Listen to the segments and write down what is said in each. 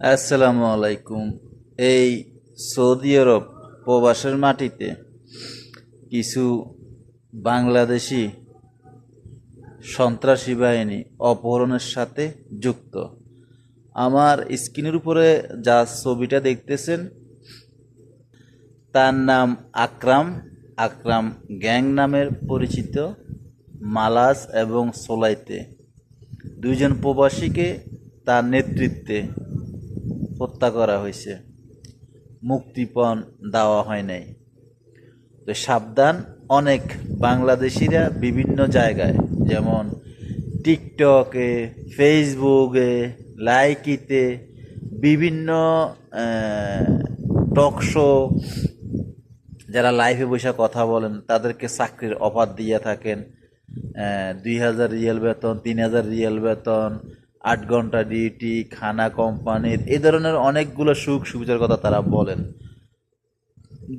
আসসালামু আলাইকুম। এই সৌদি আরব প্রবাসের মাটিতে কিছু বাংলাদেশি সন্ত্রাসী বাহিনী অপহরণের সাথে যুক্ত। আমার স্ক্রিনের উপরে যা ছবিটা দেখতেছেন, তার নাম আকরাম। আকরাম গ্যাং নামের পরিচিত, মালাস এবং সোলাইতে। দুইজন প্রবাসীকে তার নেতৃত্বে হত্যা করা হয়েছে। মুক্তিপণ দেওয়া হয় নাই। তো সাবধান, অনেক বাংলাদেশিরা বিভিন্ন জায়গায়, যেমন টিকটকে, ফেসবুকে, লাইকিতে, বিভিন্ন টক শো, যারা লাইভে বসে কথা বলেন, তাদেরকে চাকরির অফার দিয়ে থাকেন। দুই হাজার রিয়েল বেতন, তিন হাজার রিয়েল বেতন আট ঘণ্টা ডিউটি, খানা কোম্পানির এই ধরনের অনেকগুলো সুখ সুবিধার কথা তারা বলেন।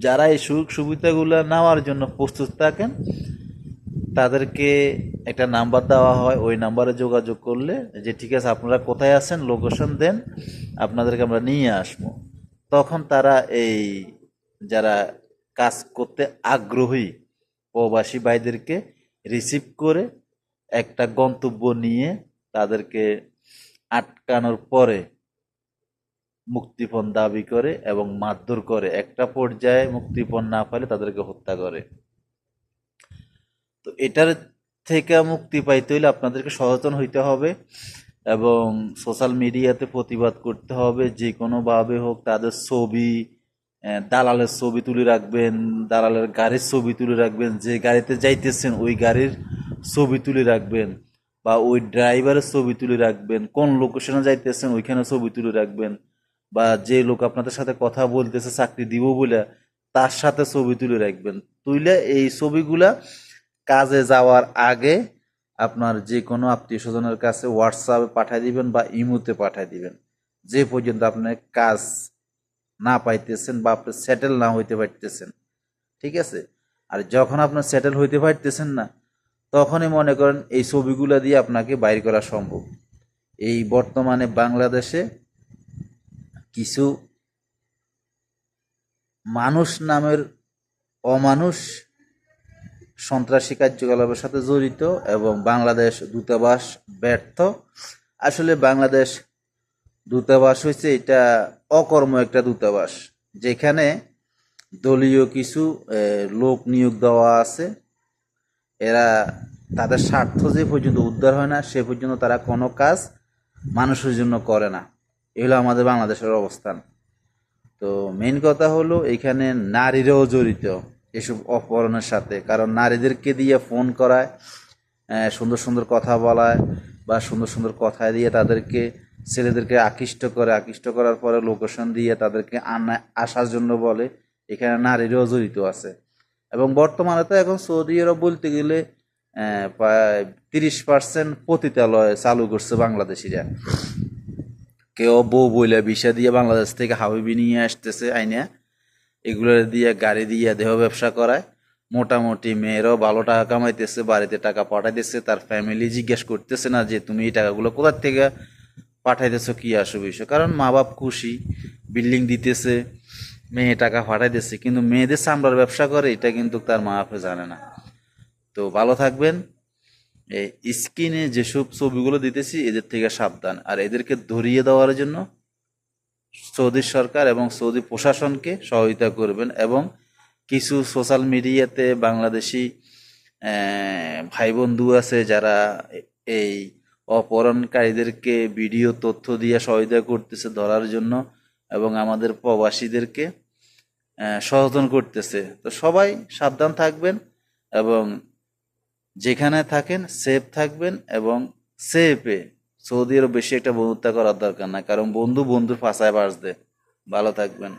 যারা এই সুখ সুবিধাগুলো নেওয়ার জন্য প্রস্তুত থাকেন, তাদেরকে একটা নাম্বার দেওয়া হয়, ওই নাম্বারে যোগাযোগ করলে যে, ঠিক আছে, আপনারা কোথায় আছেন লোকেশন দেন, আপনাদেরকে আমরা নিয়ে আসব। তখন তারা এই যারা কাজ করতে আগ্রহী প্রবাসী ভাইদেরকে রিসিভ করে একটা গন্তব্য নিয়ে তাদেরকে আটকানোর পরে মুক্তিপণ দাবি করে এবং মারধর করে। একটা পর্যায়ে মুক্তিপণ না পাইলে তাদেরকে হত্যা করে। তো এটার থেকে মুক্তি পাইতে হলে আপনাদেরকে সচেতন হইতে হবে এবং সোশ্যাল মিডিয়াতে প্রতিবাদ করতে হবে। যে কোনোভাবে হোক তাদের ছবি দালালের ছবি তুলে রাখবেন, দালালের গাড়ির ছবি তুলে রাখবেন, যে গাড়িতে যাইতেছেন ওই গাড়ির ছবি তুলে রাখবেন। বা ওই ড্রাইভারের ছবি তুলে রাখবেন, কোন লোকেশনে যাইতেছেন ওইখানে ছবি তুলে রাখবেন, বা যে লোক আপনাদের সাথে কথা বলতেছে চাকরি দিব বলে তার সাথে ছবি তুলে রাখবেন। তুইলে এই ছবিগুলা কাজে যাওয়ার আগে আপনার যে কোনো আত্মীয় স্বজনের কাছে হোয়াটসঅ্যাপে পাঠিয়ে দিবেন বা ইমোতে পাঠিয়ে দিবেন। যে পর্যন্ত আপনি কাজ না পাইতেছেন বা আপনি সেটেল না হইতে পারতেছেন। ঠিক আছে? আর যখন আপনার সেটেল হইতে পারতেছেন না তখনই মনে করেন এই ছবিগুলো দিয়ে আপনাকে বাইর করা সম্ভব। এই বর্তমানে বাংলাদেশে কিছু মানুষ নামের অমানুষ সন্ত্রাসী কার্যকলাপের সাথে জড়িত এবং বাংলাদেশ দূতাবাস ব্যর্থ। আসলে বাংলাদেশ দূতাবাস হয়েছে এটা অকর্ম একটা দূতাবাস, যেখানে দলীয় কিছু লোক নিয়োগ দেওয়া আছে। এরা তাদের স্বার্থ যে পর্যন্ত উদ্ধার হয় না, সে পর্যন্ত তারা কোনো কাজ মানুষের জন্য করে না। এ হলো আমাদের বাংলাদেশের অবস্থান। তো মেন কথা হলো এখানে নারীরাও জড়িত এসব অপহরণের সাথে। কারণ নারীদেরকে দিয়ে ফোন করায় সুন্দর সুন্দর কথা বলায় বা সুন্দর সুন্দর কথা দিয়ে তাদেরকে, ছেলেদেরকে আকৃষ্ট করে। আকৃষ্ট করার পরে লোকেশন দিয়ে তাদেরকে আনা, আসার জন্য বলে। এখানে নারীরাও জড়িত আছে। এবং বর্তমানে তো এখন সৌদি আরব বলতে গেলে প্রায় তিরিশ পার্সেন্ট পতিতালয় চালু করছে বাংলাদেশিরা। কেউ বউ বইলে বিষা দিয়ে বাংলাদেশ থেকে হাবিবি নিয়ে আসতেছে আইনে। এগুলো দিয়ে গাড়ি দিয়ে দেহ ব্যবসা করায়। মোটামুটি মেয়েরাও ভালো টাকা কামাইতেছে, বাড়িতে টাকা পাঠাইতেছে, তার ফ্যামিলি জিজ্ঞেস করতেছে না যে, তুমি এই টাকাগুলো কোথার থেকে পাঠাইতেছো? কি আসো বিষয় কারণ মা বাপ খুশি, বিল্ডিং দিতেছে। মেয়ে টাকা পাঠাইতেছে কিন্তু মেয়েদের চামড়ার ব্যবসা করে, এটা কিন্তু তার মা বাপে জানে না। তো ভালো থাকবেন। এই স্ক্রিনে যেসব ছবিগুলো দিতেছি, এদের থেকে সাবধান। আর এদেরকে ধরিয়ে দেওয়ার জন্য সৌদি সরকার এবং সৌদি প্রশাসনকে সহযোগিতা করবেন এবং কিছু সোশ্যাল মিডিয়াতে বাংলাদেশি ভাই বন্ধু আছে যারা এই অপহরণকারীদেরকে ভিডিও তথ্য দিয়ে সহায়তা করতেছে ধরার জন্য। এবং আমাদের প্রবাসীদেরকে সচেতন করতেছে। তো সবাই সাবধান থাকবেন এবং যেখানে থাকেন সেফ থাকবেন এবং সেফে সৌদি আরব বেশি একটা বন্ধুত্ব করার দরকার না কারণ বন্ধু বন্ধুর ফাঁসায় বাঁচতে ভালো থাকবেন।